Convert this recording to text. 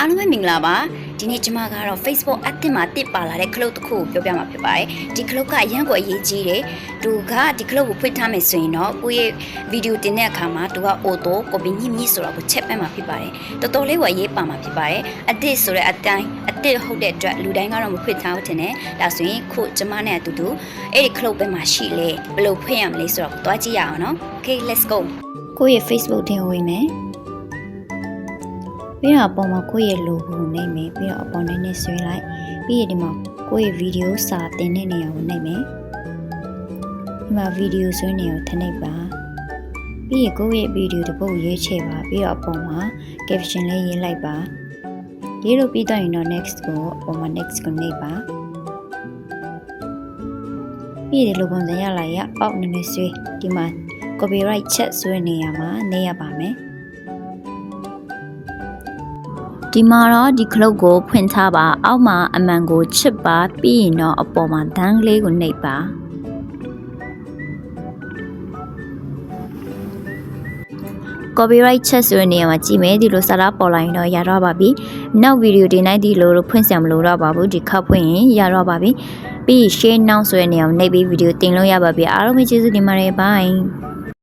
အားလုံးပဲမင်္ဂလာပါဒီနေ့ကျွန်မကတော့ Facebook အသစ်မှာတစ်ပါလာတဲ့ club တစ်ခုကိုပြောပြမှာဖြစ်ပါတယ်ဒီ club ကအရန်ကိုအရေးကြီးတယ်သူကဒီ club ကိုဖွင့်ထားမယ်ဆိုရင်တော့ကိုယ့်ရဲ့ဗီဒီယိုတင်တဲ့အခါမှာသူက auto copy ညှိမြှိဆိုတော့ကိုချက်ပတ်မှာဖြစ်ပါတယ်တော်တော်လေးကိုအရေးပါမှာဖြစ်ပါတယ်အသစ်ဆိုတဲ့အတိုင်းအသစ်ဟုတ်တဲ့အတွက်လူတိုင်းကတော့မဖွင့်ထားဘူးထင်တယ်ဒါဆိုရင်ခုကျွန်မနဲ့အတူတူအဲ့ဒီ club ဘက်မှာရှိလေဘယ်လိုဖွင့်ရမလဲဆိုတော့တွားကြည့်ရအောင်နော် okay let's go ကိုယ့်ရဲ့ Facebook တင်ဝင်မယ် ပြီးတော့အပေါ်မှာကိုယ့်ရဲ့ logo နှိပ်မယ်ပြီးတော့အပေါ်နဲ့နဲ့ဆွဲလိုက်ပြီးရင်ဒီမှာကိုယ့်ရဲ့ video စာတင်တဲ့နေရာကိုနှိပ်မယ်ဒီမှာ video ဆွဲနေကိုထနှိပ်ပါပြီးရင်ကိုယ့်ရဲ့ video တစ်ပုဒ်ရွေးချယ်ပါပြီးတော့အပေါ်မှာ caption လေးရေးလိုက်ပါရေးလို့ပြီးတော့ရင်တော့ next ကိုအပေါ်မှာ next ကိုနှိပ်ပါပြီးရင်ဒီလိုပုံစံရလာရအောက်နည်းနည်းဆွဲဒီမှာ copyright ချက်ဆွဲနေရမှာနေရပါမယ် ဒီမှာတော့ဒီ cloud ကိုဖွင့်ထားပါအောက်မှာအမှန်ကိုချစ်ပါပြီးရင်တော့အပေါ်မှာဒန်းကလေးကိုနှိပ်ပါ copyright ချက်ဆိုတဲ့နေရာမှာကြည့်မယ်ဒီလိုစာသားပေါ်လာရင်တော့ရတော့ပါပြီနောက်ဗီဒီယိုဒီနိုင်ဒီလိုလိုဖွင့်ဆံမလို့တော့ပါဘူးဒီခတ်ဖွင့်ရင်ရတော့ပါပြီပြီး share now ဆိုတဲ့နေရာကိုနှိပ်ပြီးဗီဒီယိုတင်လို့ရပါပြီအားလုံးပဲကျေးဇူးတင်ပါတယ် bye